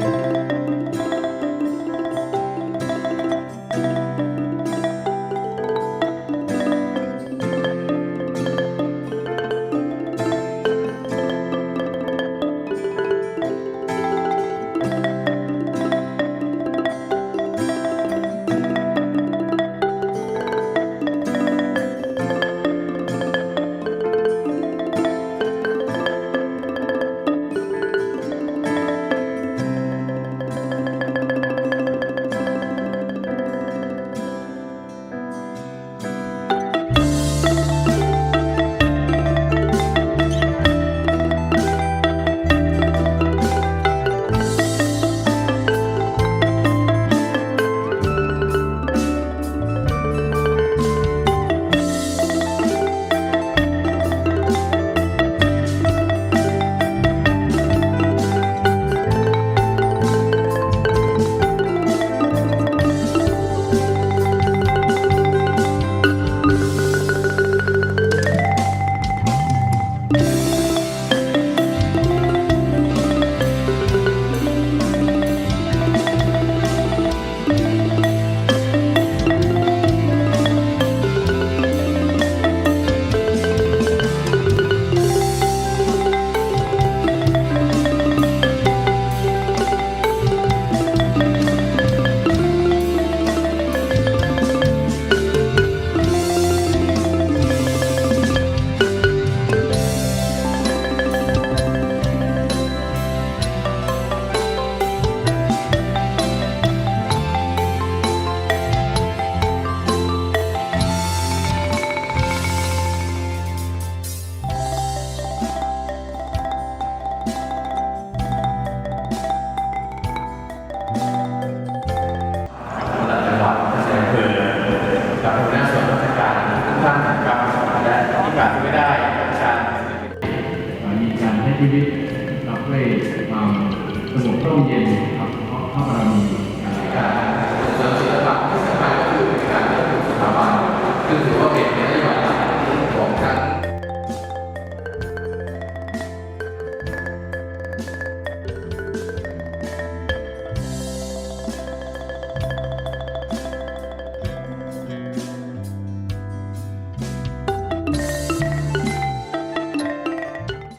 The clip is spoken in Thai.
ร ชีวิตรับด้วยความสงบร่มเย็นครับเพราะพระบารมีการ